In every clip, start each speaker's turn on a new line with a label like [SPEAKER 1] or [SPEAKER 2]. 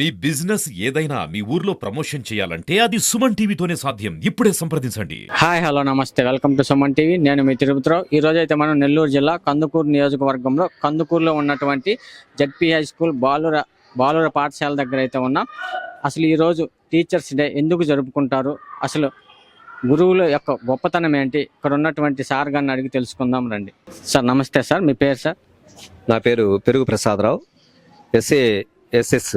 [SPEAKER 1] మీ business ఏదైనా మీ ఊర్లో promotion చేయాలంటే అది సుమన్ టీవీతోనే సాధ్యం. ఇప్పుడే సంప్రదించండి.
[SPEAKER 2] హాయ్ హలో నమస్తే. Welcome to Suman TV. నేను మీ తిరుపతిరావు. ఈ రోజు అయితే మనం నెల్లూరు జిల్లా కందుకూరు నియోజకవర్గంలో కందుకూరులో ఉన్నటువంటి జడ్పీ హై స్కూల్ బాలుర బాలుర పాఠశాల దగ్గర అయితే ఉన్నాం. అసలు ఈ రోజు టీచర్స్ డే ఎందుకు జరుపుకుంటారు? అసలు గురువుల యొక్క గొప్పతనం ఏంటి? ఇక్కడ ఉన్నటువంటి సార్ గారిని అడిగి తెలుసుకుందాం రండి. సార్ నమస్తే సార్. మీ పేరు సార్?
[SPEAKER 3] నా పేరు Perugu Prasadarao. SA SS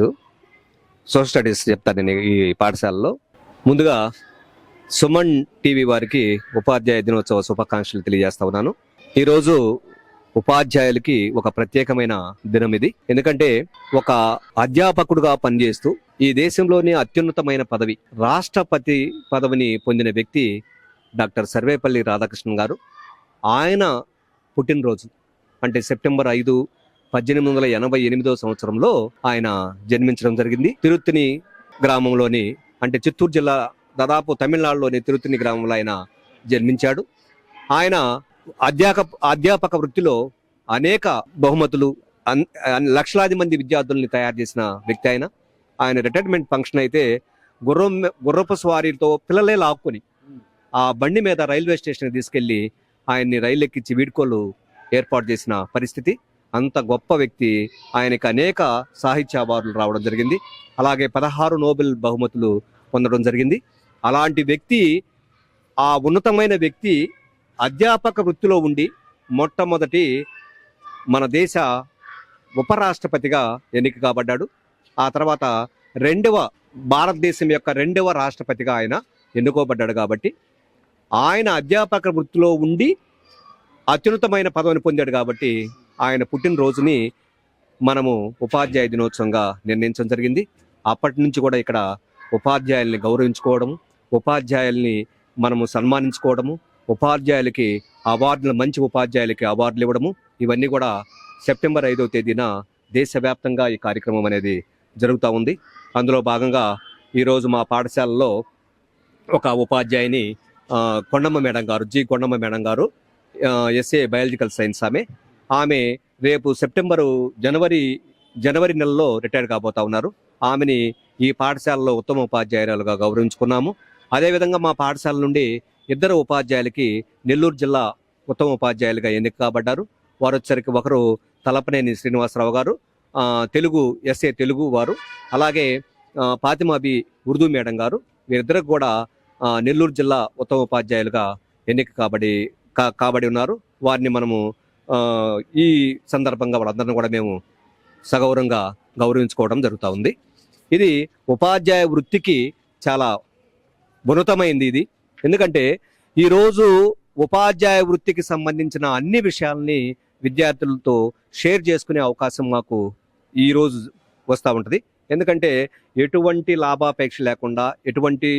[SPEAKER 3] social studies చెప్తాను నేను ఈ పాఠశాలలో. ముందుగా సుమన్ టీవీ వారికి ఉపాధ్యాయ దినోత్సవ శుభాకాంక్షలు తెలియజేస్తా ఉన్నాను. ఈరోజు ఉపాధ్యాయులకి ఒక ప్రత్యేకమైన దినం ఇది. ఎందుకంటే ఒక అధ్యాపకుడుగా పనిచేస్తూ ఈ దేశంలోనే అత్యున్నతమైన పదవి రాష్ట్రపతి పదవిని పొందిన వ్యక్తి డాక్టర్ సర్వేపల్లి రాధాకృష్ణన్ గారు. ఆయన పుట్టినరోజు అంటే సెప్టెంబర్ ఐదు పద్దెనిమిది వందల ఎనభై ఎనిమిదో సంవత్సరంలో ఆయన జన్మించడం జరిగింది. తిరుత్తిని గ్రామంలోని అంటే చిత్తూరు జిల్లా దాదాపు తమిళనాడులోని తిరుత్తిని గ్రామంలో ఆయన జన్మించాడు. ఆయన అధ్యాపక అధ్యాపక వృత్తిలో అనేక బహుమతులు అన్- లక్షలాది మంది విద్యార్థుల్ని తయారు చేసిన వ్యక్తి ఆయన. ఆయన రిటైర్మెంట్ ఫంక్షన్ అయితే గుర్రం గుర్రపు స్వారీతో పిల్లలే లాక్కొని ఆ బండి మీద రైల్వే స్టేషన్కి తీసుకెళ్ళి ఆయన్ని రైలు ఎక్కించి వీడ్కోలు ఏర్పాటు చేసిన పరిస్థితి. అంత గొప్ప వ్యక్తి ఆయనకి అనేక సాహిత్య అవార్డులు రావడం జరిగింది. అలాగే పదహారు నోబెల్ బహుమతులు పొందడం జరిగింది. అలాంటి వ్యక్తి ఆ ఉన్నతమైన వ్యక్తి అధ్యాపక వృత్తిలో ఉండి మొట్టమొదటి మన దేశ ఉపరాష్ట్రపతిగా ఎన్నిక కాబడ్డాడు ఆ తర్వాత రెండవ భారతదేశం యొక్క రెండవ రాష్ట్రపతిగా ఆయన ఎన్నుకోబడ్డాడు కాబట్టి ఆయన అధ్యాపక వృత్తిలో ఉండి అత్యున్నతమైన పదవిని పొందాడు కాబట్టి ఆయన పుట్టినరోజుని మనము ఉపాధ్యాయ దినోత్సవంగా నిర్ణయించడం జరిగింది. అప్పటి నుంచి కూడా ఇక్కడ ఉపాధ్యాయుల్ని గౌరవించుకోవడము ఉపాధ్యాయుల్ని మనము సన్మానించుకోవడము ఉపాధ్యాయులకి అవార్డులు మంచి ఉపాధ్యాయులకి అవార్డులు ఇవ్వడము ఇవన్నీ కూడా సెప్టెంబర్ ఐదవ తేదీన దేశవ్యాప్తంగా ఈ కార్యక్రమం అనేది జరుగుతూ ఉంది. అందులో భాగంగా ఈరోజు మా పాఠశాలలో ఒక ఉపాధ్యాయుని కొండమ్మ మేడం గారు జి. కొండమ్మ మేడం గారు ఎస్ఏ బయాలజికల్ సైన్స్ ఆమె ఆమె రేపు సెప్టెంబరు జనవరి జనవరి నెలలో రిటైర్ కాబోతా ఉన్నారు. ఆమెని ఈ పాఠశాలలో ఉత్తమ ఉపాధ్యాయురాలుగా గౌరవించుకున్నాము. అదేవిధంగా మా పాఠశాల నుండి ఇద్దరు ఉపాధ్యాయులకి నెల్లూరు జిల్లా ఉత్తమ ఉపాధ్యాయులుగా ఎన్నిక కాబడ్డారు వారు వచ్చరికి ఒకరు తలపనేని శ్రీనివాసరావు గారు తెలుగు ఎస్ఏ తెలుగు వారు అలాగే పాతిమాబి ఉర్దూ మేడం గారు. వీరిద్దరికి కూడా నెల్లూరు జిల్లా ఉత్తమ ఉపాధ్యాయులుగా ఎన్నిక కాబడి కా- కాబడి ఉన్నారు. వారిని మనము ఈ సందర్భంగా వాళ్ళందరిని కూడా మేము సగౌరవంగా గౌరవించుకోవడం జరుగుతూ ఉంది. ఇది ఉపాధ్యాయ వృత్తికి చాలా ఉన్నతమైంది ఇది. ఎందుకంటే ఈరోజు ఉపాధ్యాయ వృత్తికి సంబంధించిన అన్ని విషయాల్ని విద్యార్థులతో షేర్ చేసుకునే అవకాశం మాకు ఈరోజు వస్తూ ఉంటుంది. ఎందుకంటే ఎటువంటి లాభాపేక్ష లేకుండా ఎటువంటి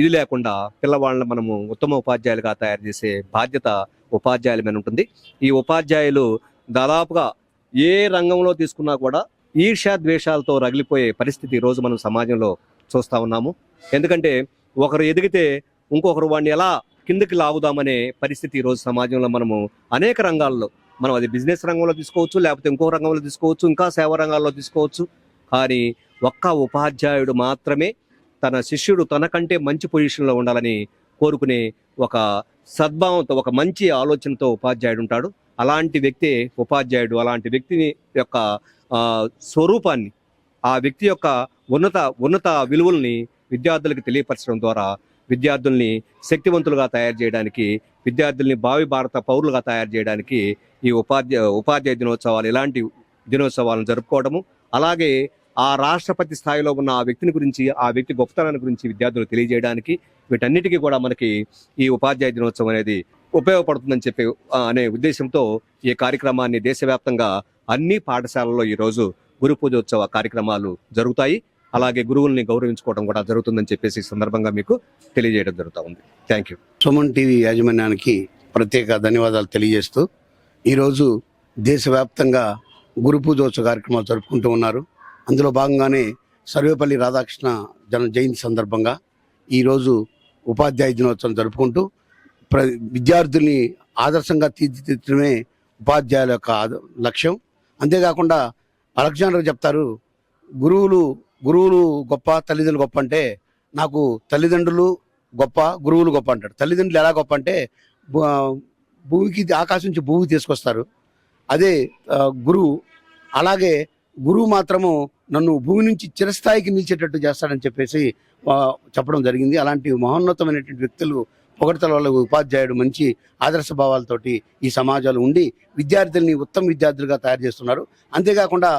[SPEAKER 3] ఇది లేకుండా పిల్లవాళ్ళని మనము ఉత్తమ ఉపాధ్యాయులుగా తయారు చేసే బాధ్యత ఉపాధ్యాయుల మీద ఉంటుంది. ఈ ఉపాధ్యాయులు దాదాపుగా ఏ రంగంలో తీసుకున్నా కూడా ఈర్ష్యా ద్వేషాలతో రగిలిపోయే పరిస్థితి ఈరోజు రోజు మనం సమాజంలో చూస్తా ఉన్నాము. ఎందుకంటే ఒకరు ఎదిగితే ఇంకొకరు వాడిని ఎలా కిందకి లాగుదామనే పరిస్థితి ఈరోజు రోజు సమాజంలో మనము అనేక రంగాల్లో మనం అది బిజినెస్ రంగంలో తీసుకోవచ్చు లేకపోతే ఇంకో రంగంలో తీసుకోవచ్చు ఇంకా సేవా రంగాల్లో తీసుకోవచ్చు. కానీ ఒక్క ఉపాధ్యాయుడు మాత్రమే తన శిష్యుడు తనకంటే మంచి పొజిషన్లో ఉండాలని కోరుకునే ఒక సద్భావంతో ఒక మంచి ఆలోచనతో ఉపాధ్యాయుడు ఉంటాడు. అలాంటి వ్యక్తే ఉపాధ్యాయుడు అలాంటి వ్యక్తిని యొక్క స్వరూపాన్ని ఆ వ్యక్తి యొక్క ఉన్నత ఉన్నత విలువల్ని విద్యార్థులకు తెలియపరచడం ద్వారా విద్యార్థుల్ని శక్తివంతులుగా తయారు చేయడానికి విద్యార్థుల్ని భావి భారత పౌరులుగా తయారు చేయడానికి ఈ ఉపాధ్యాయ ఉపాధ్యాయ దినోత్సవాలు ఇలాంటి దినోత్సవాలను జరుపుకోవడము అలాగే ఆ రాష్ట్రపతి స్థాయిలో ఉన్న ఆ వ్యక్తిని గురించి ఆ వ్యక్తి గొప్పతనాన్ని గురించి విద్యార్థులు తెలియజేయడానికి వీటన్నిటికీ కూడా మనకి ఈ ఉపాధ్యాయ దినోత్సవం అనేది ఉపయోగపడుతుందని చెప్పి అనే ఉద్దేశంతో ఈ కార్యక్రమాన్ని దేశవ్యాప్తంగా అన్ని పాఠశాలల్లో ఈరోజు గురు పూజోత్సవ కార్యక్రమాలు జరుగుతాయి. అలాగే గురువుల్ని గౌరవించుకోవడం కూడా జరుగుతుందని చెప్పేసి సందర్భంగా మీకు తెలియజేయడం జరుగుతూ ఉంది. Thank you.
[SPEAKER 4] సుమన్ టీవీ యాజమాన్యానికి ప్రత్యేక ధన్యవాదాలు తెలియజేస్తూ ఈరోజు దేశవ్యాప్తంగా గురు పూజోత్సవ కార్యక్రమాలు జరుపుకుంటూ ఉన్నారు. అందులో భాగంగానే సర్వేపల్లి రాధాకృష్ణ జన జయంతి సందర్భంగా ఈరోజు ఉపాధ్యాయ దినోత్సవం జరుపుకుంటూ ప్ర విద్యార్థుల్ని ఆదర్శంగా తీర్చిదిద్దడమే ఉపాధ్యాయుల యొక్క లక్ష్యం. అంతేకాకుండా అలెగ్జాండర్ చెప్తారు గురువులు గురువులు గొప్ప తల్లిదండ్రులు గొప్ప అంటే నాకు తల్లిదండ్రులు గొప్ప గురువులు గొప్ప అంటాడు. తల్లిదండ్రులు ఎలా గొప్ప అంటే భూ- భూమికి ఆకాశం నుంచి భూమికి తీసుకొస్తారు. అదే గురువు. అలాగే గురువు మాత్రము నన్ను భూమి నుంచి చిరస్థాయికి నిలిచేటట్టు చేస్తాడని చెప్పేసి చెప్పడం జరిగింది. అలాంటి మహోన్నతమైనటువంటి వ్యక్తులు పొగడతల వల్ల ఉపాధ్యాయుడు మంచి ఆదర్శ భావాలతోటి ఈ సమాజాలు ఉండి విద్యార్థుల్ని ఉత్తమ విద్యార్థులుగా తయారు చేస్తున్నారు. అంతేకాకుండా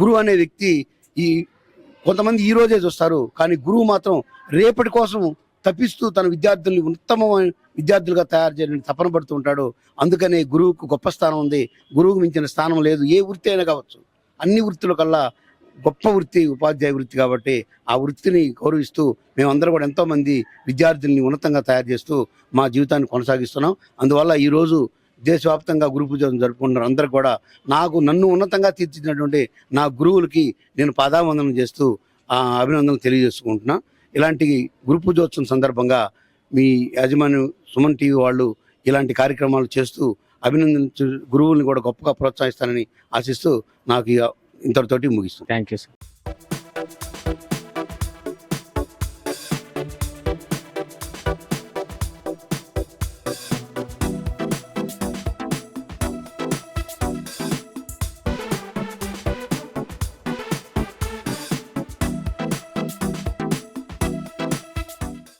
[SPEAKER 4] గురువు అనే వ్యక్తి ఈ కొంతమంది ఈ రోజే చూస్తారు కానీ గురువు మాత్రం రేపటి కోసం తప్పిస్తూ తన విద్యార్థుల్ని ఉత్తమమైన విద్యార్థులుగా తయారు చేయడానికి తపన పడుతూ ఉంటాడు. అందుకనే గురువుకు గొప్ప స్థానం ఉంది. గురువుకు మించిన స్థానం లేదు. ఏ వృత్తి అయినా కావచ్చు. అన్ని వృత్తుల కల్లా గొప్ప వృత్తి ఉపాధ్యాయ వృత్తి కాబట్టి ఆ వృత్తిని గౌరవిస్తూ మేమందరం కూడా ఎంతోమంది విద్యార్థుల్ని ఉన్నతంగా తయారు చేస్తూ మా జీవితాన్ని కొనసాగిస్తున్నాం. అందువల్ల ఈరోజు దేశవ్యాప్తంగా గురు పూజ జరుపుకుంటున్నారు అందరు కూడా నాకు నన్ను ఉన్నతంగా తీర్చినటువంటి నా గురువులకి నేను పాదావందనం చేస్తూ ఆ అభినందనలు తెలియజేసుకుంటున్నా. ఇలాంటి గురు పూజోత్సవం సందర్భంగా మీ యాజమాన్యం సుమన్ టీవీ వాళ్ళు ఇలాంటి కార్యక్రమాలు చేస్తూ అభినందించు గురువుల్ని కూడా గొప్పగా ప్రోత్సహిస్తానని ఆశిస్తూ నాకు ఇంతటితోటి ముగిస్తుంది
[SPEAKER 2] థ్యాంక్ యూ సార్